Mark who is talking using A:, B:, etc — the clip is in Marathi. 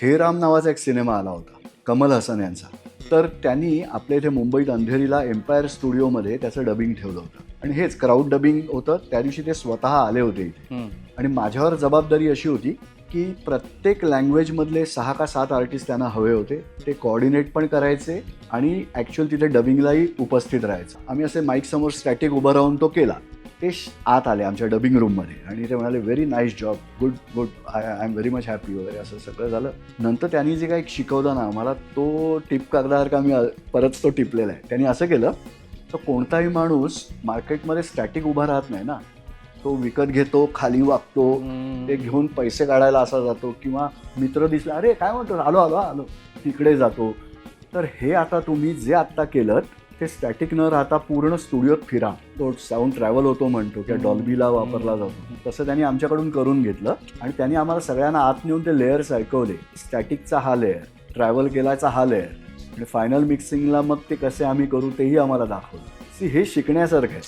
A: हे राम नावाचा एक सिनेमा आला होता कमल हसन यांचा. तर त्यांनी आपल्या इथे मुंबईत अंधेरीला एम्पायर स्टुडिओमध्ये त्याचं डबिंग ठेवलं होतं. आणि हेच क्राऊड डबिंग होतं त्या दिवशी ते स्वतः आले होते इथे. आणि माझ्यावर जबाबदारी अशी होती की प्रत्येक लँग्वेजमधले सहा का सात आर्टिस्ट त्यांना हवे होते ते कोऑर्डिनेट पण करायचे आणि ॲक्च्युअल तिथे डबिंगलाही उपस्थित राहायचं. आम्ही असे माईक समोर स्टॅटिक उभं राहून तो केला. ते श- आत आले आमच्या डबिंग रूममध्ये आणि ते म्हणाले very nice job good good I I am very much happy वगैरे असं सगळं झालं. नंतर त्यांनी जे काही शिकवलं ना मला तो टिप कागदासारखा मी परत तो टिपलेला आहे. त्यांनी असं केलं तर कोणताही माणूस मार्केटमध्ये स्टॅटिक उभा राहत नाही ना. तो विकत घेतो खाली वागतो. ते घेऊन पैसे काढायला असा जातो किंवा मित्र दिसला अरे काय म्हणतो? आलो आलो आलो. तिकडे जातो. तर हे आता तुम्ही जे आत्ता केलं ते स्टॅटिक न राहता पूर्ण स्टुडिओत फिरा. तो साऊंड ट्रॅव्हल होतो म्हणतो किंवा डॉल्बीला वापरला जातो. तसं त्यांनी आमच्याकडून करून घेतलं आणि त्यांनी आम्हाला सगळ्यांना आत नेऊन ते लेयर्स ऐकवले स्टॅटिकचा हा लेअर ट्रॅव्हल केलाचा हा लेअर आणि फायनल मिक्सिंगला मग ते कसे आम्ही करू तेही आम्हाला दाखवलं. See, हे शिकण्यासारखं आहे.